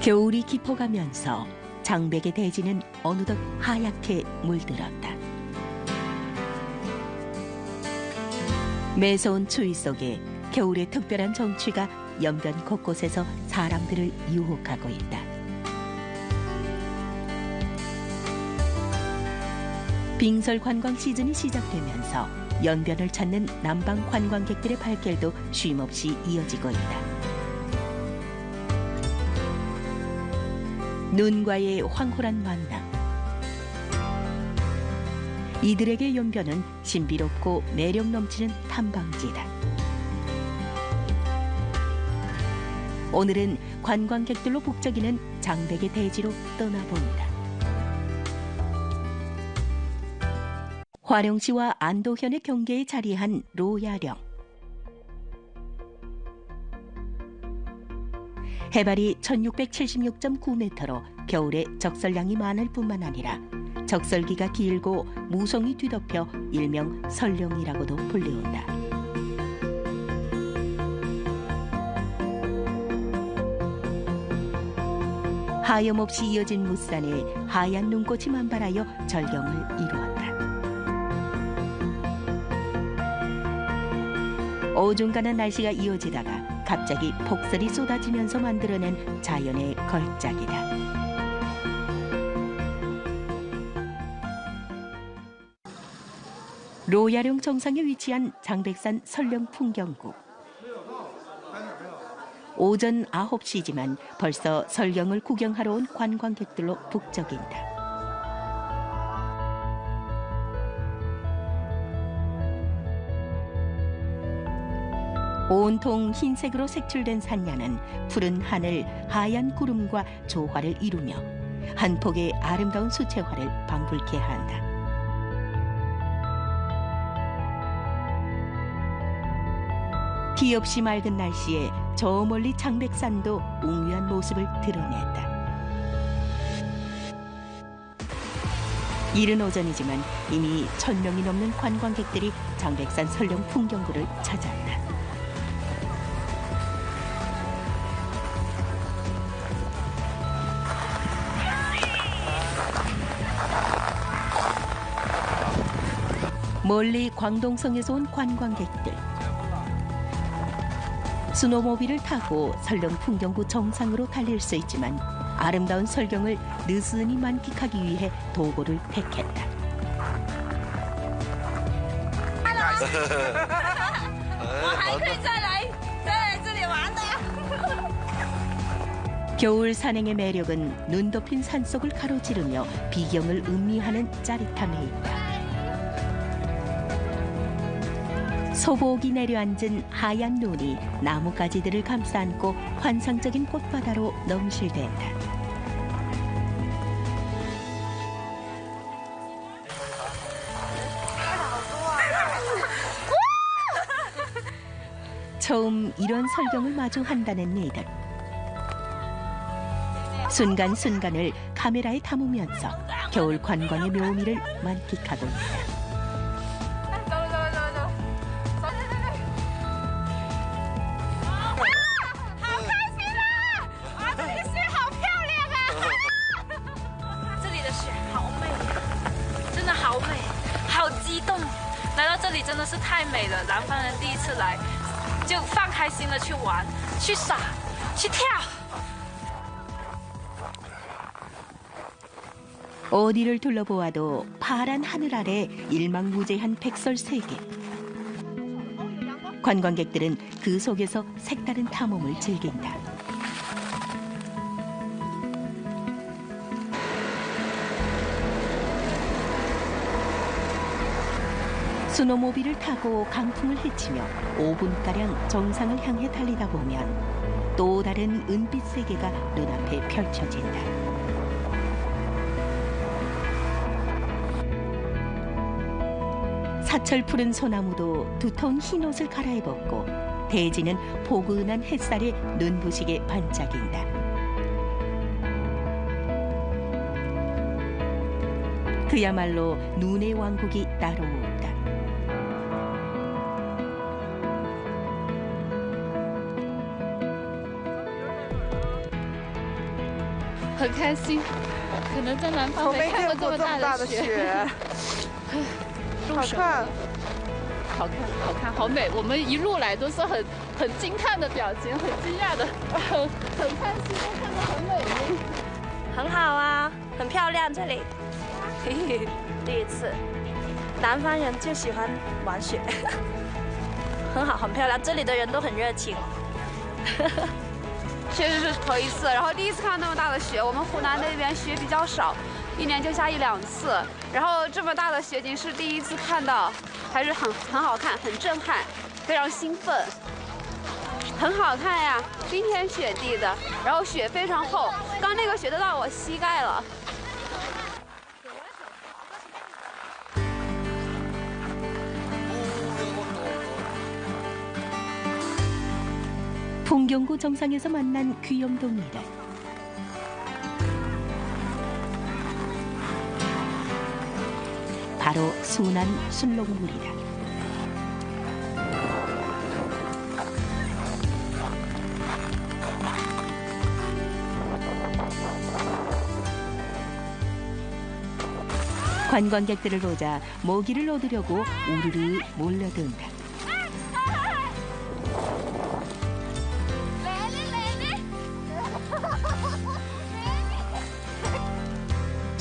겨울이 깊어가면서 장백의 대지는 어느덧 하얗게 물들었다. 매서운 추위 속에 겨울의 특별한 정취가 연변 곳곳에서 사람들을 유혹하고 있다. 빙설 관광 시즌이 시작되면서 연변을 찾는 남방 관광객들의 발길도 쉼없이 이어지고 있다. 눈과의 황홀한 만남. 이들에게 연변은 신비롭고 매력 넘치는 탐방지다. 오늘은 관광객들로 북적이는 장백의 대지로 떠나본다. 화령시와 안도현의 경계에 자리한 로야령. 해발이 1676.9m로 겨울에 적설량이 많을 뿐만 아니라 적설기가 길고 무성이 뒤덮여 일명 설령이라고도 불리운다. 하염없이 이어진 무산에 하얀 눈꽃이 만발하여 절경을 이루었다. 어중간한 날씨가 이어지다가 갑자기 폭설이 쏟아지면서 만들어낸 자연의 걸작이다. 로야룡 정상에 위치한 장백산 설령 풍경국. 오전 9시지만 벌써 설경을 구경하러 온 관광객들로 북적인다. 온통 흰색으로 색칠된 산야는 푸른 하늘, 하얀 구름과 조화를 이루며 한 폭의 아름다운 수채화를 방불케 한다. 티 없이 맑은 날씨에 저 멀리 장백산도 웅유한 모습을 드러냈다. 이른 오전이지만 이미 천 명이 넘는 관광객들이 장백산 설령 풍경구를 찾았다. 멀리 광동성에서 온 관광객들. 스노모빌을 타고 설령 풍경구 정상으로 달릴 수 있지만 아름다운 설경을 느슨히 만끽하기 위해 도보를 택했다. 겨울 산행의 매력은 눈 덮인 산속을 가로지르며 비경을 음미하는 짜릿함에 있다. 소복이 내려앉은 하얀 눈이 나뭇가지들을 감싸안고 환상적인 꽃바다로 넘실댄다. 처음 이런 설경을 마주한다는 이들. 순간순간을 카메라에 담으면서 겨울 관광의 묘미를 만끽하고 있다. 这里真的是太美了，南方人第一次来，就放开心的去玩、去耍、去跳。 어디를 둘러보아도 파란 하늘 아래 일망무제한 백설 세계. 관광객들은 그 속에서 색다른 탐험을 즐긴다. 스노모빌을 타고 강풍을 헤치며 5분가량 정상을 향해 달리다 보면 또 다른 은빛 세계가 눈앞에 펼쳐진다. 사철 푸른 소나무도 두터운 흰 옷을 갈아입었고 대지는 포근한 햇살에 눈부시게 반짝인다. 그야말로 눈의 왕국이 따로 开心，可能在南方我没看过这么大的雪，好看。好看，好看，好美！我们一路来都是很很惊叹的表情，很惊讶的，很很开心，看着很美丽。很好啊，很漂亮这里。嘿嘿，第一次，南方人就喜欢玩雪，很好，很漂亮，这里的人都很热情。确实是头一次，然后第一次看那么大的雪。我们湖南那边雪比较少，一年就下一两次，然后这么大的雪景是第一次看到，还是很很好看，很震撼，非常兴奋，很好看呀，冰天雪地的，然后雪非常厚，刚那个雪都到我膝盖了。 풍경구 정상에서 만난 귀염둥이들. 바로 순한 술록물이다. 관광객들을 보자 모기를 얻으려고 우르르 몰려든다.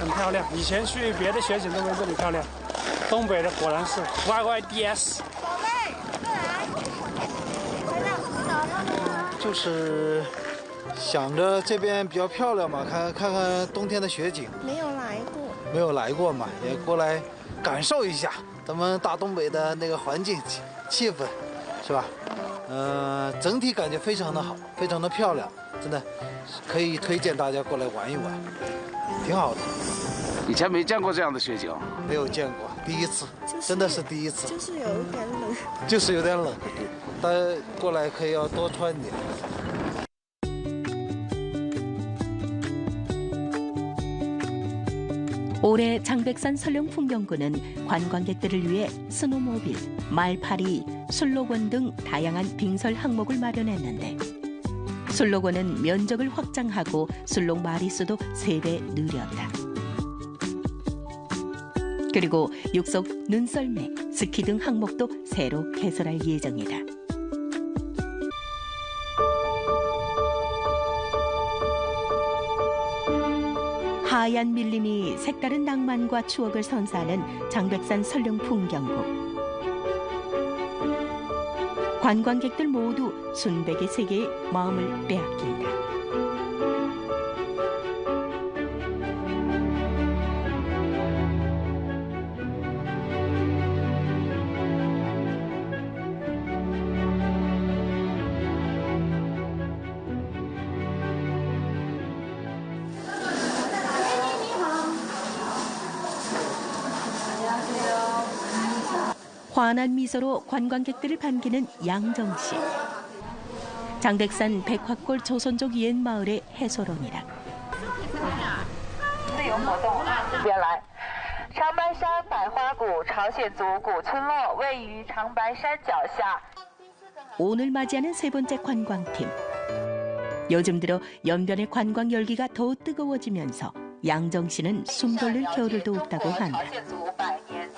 很漂亮。以前去别的雪景都没这里漂亮。东北的果然是 YYDS。宝贝，快来就是想着这边比较漂亮嘛，看看看冬天的雪景，没有来过。没有来过嘛，也过来感受一下咱们大东北的那个环境气气氛，是吧？呃，整体感觉非常的好，非常的漂亮，真的可以推荐大家过来玩一玩，挺好的。以前没见过这样的雪景，没有见过，第一次，真的是第一次，就是有一点冷。就是有点冷，大家过来可以要多穿点。 올해 장백산 설령풍경구는 관광객들을 위해 스노모빌, 말파리, 술록원 등 다양한 빙설 항목을 마련했는데 술록원은 면적을 확장하고 술록 마리수도 3배 늘렸다. 그리고 육속 눈썰매, 스키 등 항목도 새로 개설할 예정이다. 하얀 밀림이 색다른 낭만과 추억을 선사하는 장백산 설령 풍경국. 관광객들 모두 순백의 세계에 마음을 빼앗긴다. 환한 미소로 관광객들을 반기는 양정 씨. 장백산 백화골 조선족 옛 마을의 해소론이다. 오늘 맞이하는 세 번째 관광팀. 요즘 들어 연변의 관광 열기가 더 뜨거워지면서 양정 씨는 숨 돌릴 겨울도 없다고 한다. 鲜族百年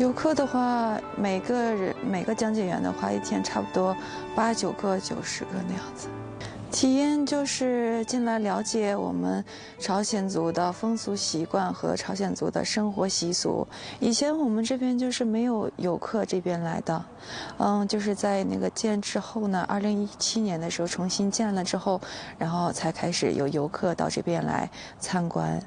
游客的话，每个人每个讲解员的话，一天差不多八九个、九十个那样子。体验就是进来了解我们朝鲜族的风俗习惯和朝鲜族的生活习俗。以前我们这边就是没有游客这边来的，嗯，就是在那个建之后呢，二零一七年的时候重新建了之后，然后才开始有游客到这边来参观。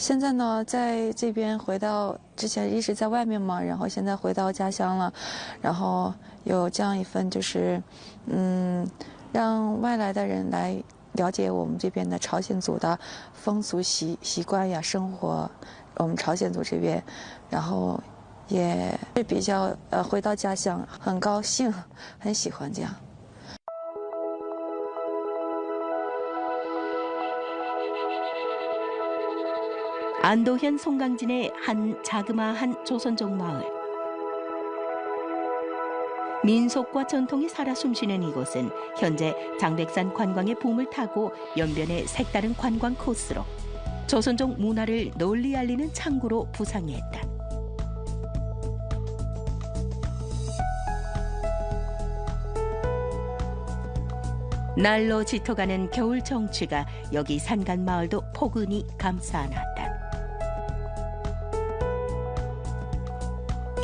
现在呢，在这边回到之前一直在外面嘛，然后现在回到家乡了，然后有这样一份就是，嗯。让外来的人来了解我们这边的朝鲜族的风俗习习惯呀、生活，我们朝鲜族这边，然后也是比较呃回到家乡，很高兴，很喜欢这样。 안도현 송강진의 한 자그마한 조선족 마을. 민속과 전통이 살아 숨쉬는 이곳은 현재 장백산 관광의 붐을 타고 연변의 색다른 관광 코스로 조선족 문화를 널리 알리는 창구로 부상했다. 날로 짙어가는 겨울 정취가 여기 산간 마을도 포근히 감싸안았다.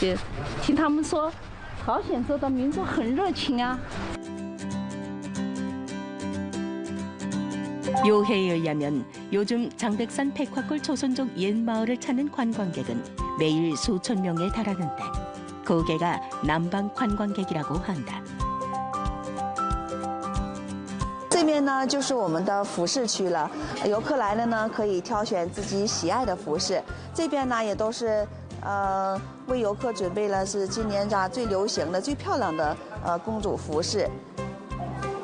就听他们说，朝鲜族的民族很热情啊。 요해에 의하면 요즘 장백산 백화골 조선족 옛마을을 찾는 관광객은 매일 수천 명에 달하는데 고개가 남방 관광객이라고 한다. 这边呢就是我们的服饰区了，游客来了呢可以挑选自己喜爱的服饰。这边呢也都是 呃为游客准备了是今年家最流行的、最漂亮的呃公主服饰。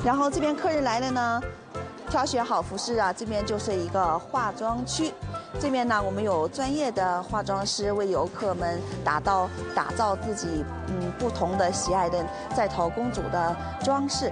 然后这边客人来了呢，挑选好服饰啊，这边就是一个化妆区。这边呢我们有专业的化妆师为游客们打造打造自己嗯不同的喜爱的在头公主的装饰。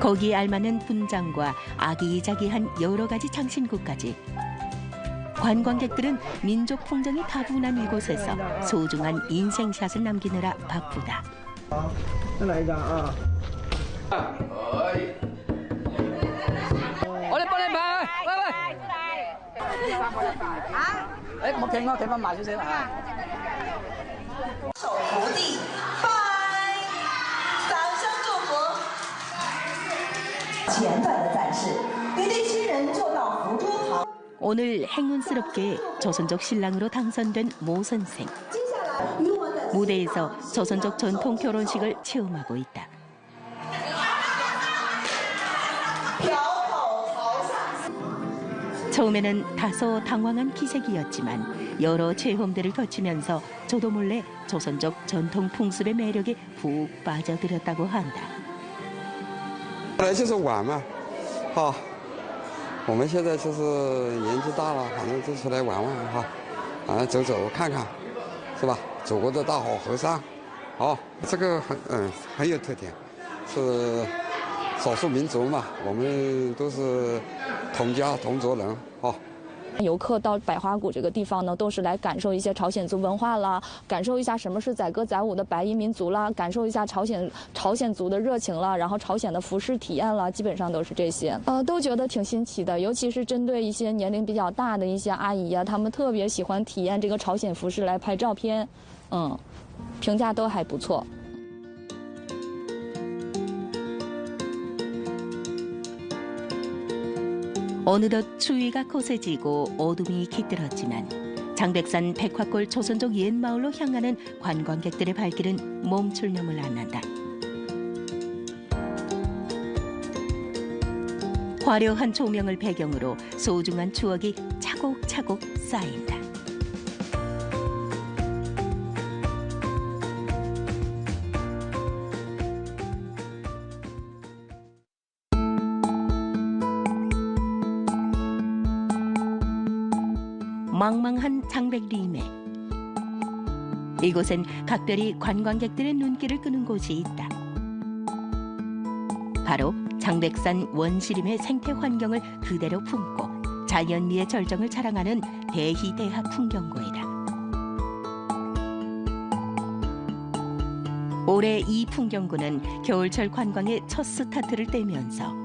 거기에 알맞는 분장과 아기자기한 여러 가지 장신구까지 관광객들은 민족 풍경이 다분한 이곳에서 소중한 인생샷을 남기느라 바쁘다. 再来一张啊！我哋幫你拍，喂喂。啊！誒，我企我企翻埋少少啊！手扶地， 简短的展示，一对新人坐到福州旁。 오늘 행운스럽게 조선족 신랑으로 당선된 모 선생. 무대에서 조선족 전통 결혼식을 체험하고 있다. 처음에는 다소 당황한 기색이었지만 여러 체험들을 거치면서 저도 몰래 조선족 전통 풍습의 매력에 푹 빠져들었다고 한다. 本来就是玩嘛，哈、我们现在就是年纪大了，反正就出来玩玩哈，啊走走看看，是吧？祖国的大好河山，哦，这个很嗯很有特点，是少数民族嘛，我们都是同家同族人，哦。游客到百花谷这个地方呢，都是来感受一些朝鲜族文化啦，感受一下什么是载歌载舞的白衣民族啦，感受一下朝鲜朝鲜族的热情啦，然后朝鲜的服饰体验啦，基本上都是这些。呃，都觉得挺新奇的，尤其是针对一些年龄比较大的一些阿姨呀、她们特别喜欢体验这个朝鲜服饰来拍照片，嗯，评价都还不错。 어느덧 추위가 거세지고 어둠이 깃들었지만 장백산 백화골 조선족 옛 마을로 향하는 관광객들의 발길은 멈출념을 안 한다. 화려한 조명을 배경으로 소중한 추억이 차곡차곡 쌓인다. 망망한 장백리매. 이곳엔 각별히 관광객들의 눈길을 끄는 곳이 있다. 바로 장백산 원시림의 생태 환경을 그대로 품고 자연미의 절정을 자랑하는 대희대하 풍경고이다. 올해 이 풍경구는 겨울철 관광의 첫 스타트를 떼면서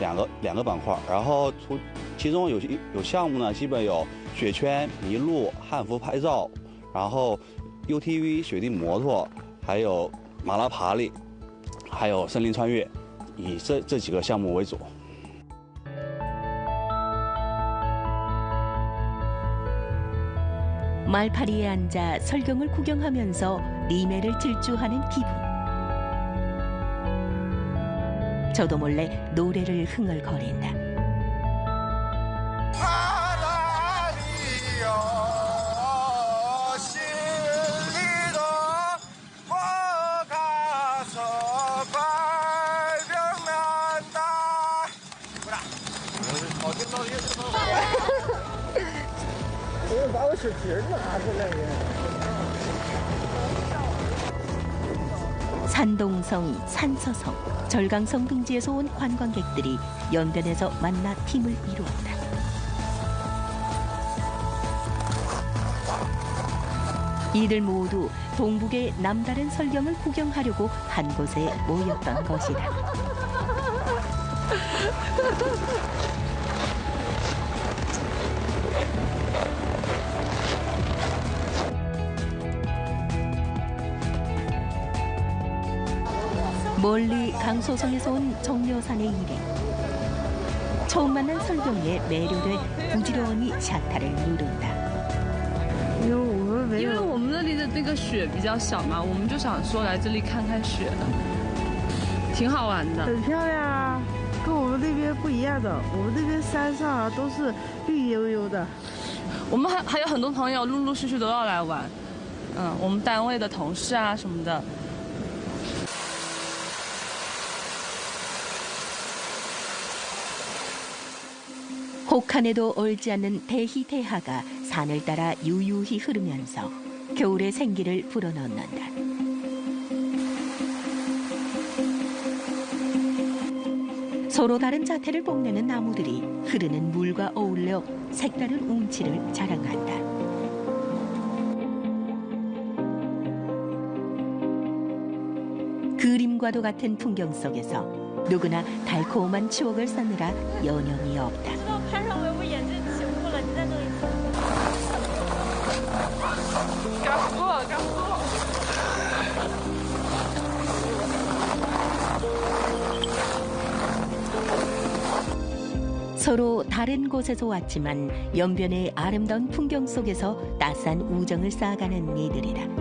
两个两个板块儿，然后除其中有有项目呢，基本有雪圈、麋鹿、汉服拍照，然后 UTV 雪地摩托，还有马拉爬犁，还有森林穿越，以这这几个项目为主。 말파리에 앉아 설경을 구경하면서 리메를 질주하는 기분. 저도 몰래 노래를 흥얼거린다. 산동성, 산서성, 절강성 등지에서 온 관광객들이 연변에서 만나 팀을 이루었다. 이들 모두 동북의 남다른 설경을 구경하려고 한 곳에 모였던 것이다. 멀리 강소성에서 온 정려산의 일행. 처음 만난 설경에 매료돼 부지런히 샤타를 누른다. 因为我们那里的那个雪比较小嘛，我们就想说来这里看看雪，挺好玩的。很漂亮啊，跟我们那边不一样的。我们那边山上啊都是绿油油的。我们还还有很多朋友陆陆续续都要来玩，嗯，我们单位的同事啊什么的。 혹한에도 얼지 않는 대희대하가 산을 따라 유유히 흐르면서 겨울의 생기를 불어넣는다. 서로 다른 자태를 뽐내는 나무들이 흐르는 물과 어울려 색다른 운치를 자랑한다. 그림과도 같은 풍경 속에서 누구나 달콤한 추억을 쌓느라 여념이 없다. 서로 다른 곳에서 왔지만 연변의 아름다운 풍경 속에서 따스한 우정을 쌓아가는 이들이다.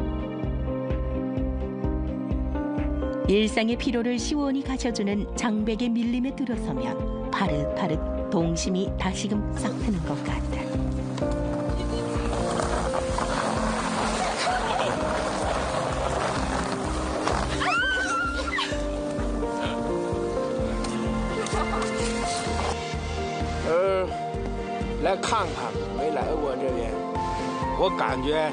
일상의 피로를 시원히 가셔주는 장백의 밀림에 들어서면 파릇파릇 동심이 다시금 싹 트는 것 같다. 음, 呃，来看看，没来过这边，我感觉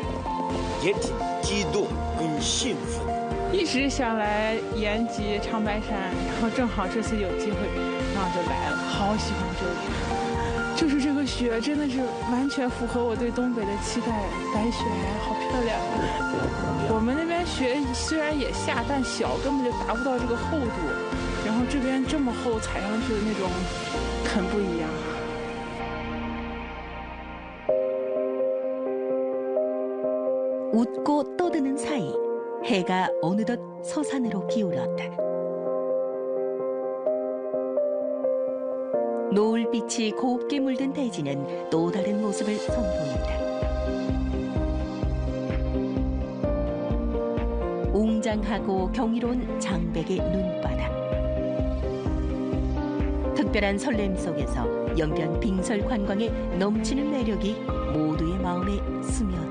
也挺激动，很兴奋。 一直想来延吉长白山，然后正好这次有机会，然后就来了，好喜欢这里，就是这个雪。 雪真的是完全符合我对东北的期待，白雪好漂亮啊！我们那边雪虽然也下，但小，根本就达不到这个厚度。然后这边这么厚，踩上去的那种很不一样。 웃고 떠드는 사이 해가 어느덧 서산으로 기울었다. 노을빛이 곱게 물든 대지는 또 다른 모습을 선보인다. 웅장하고 경이로운 장백의 눈바다. 특별한 설렘 속에서 연변 빙설 관광의 넘치는 매력이 모두의 마음에 스며든다.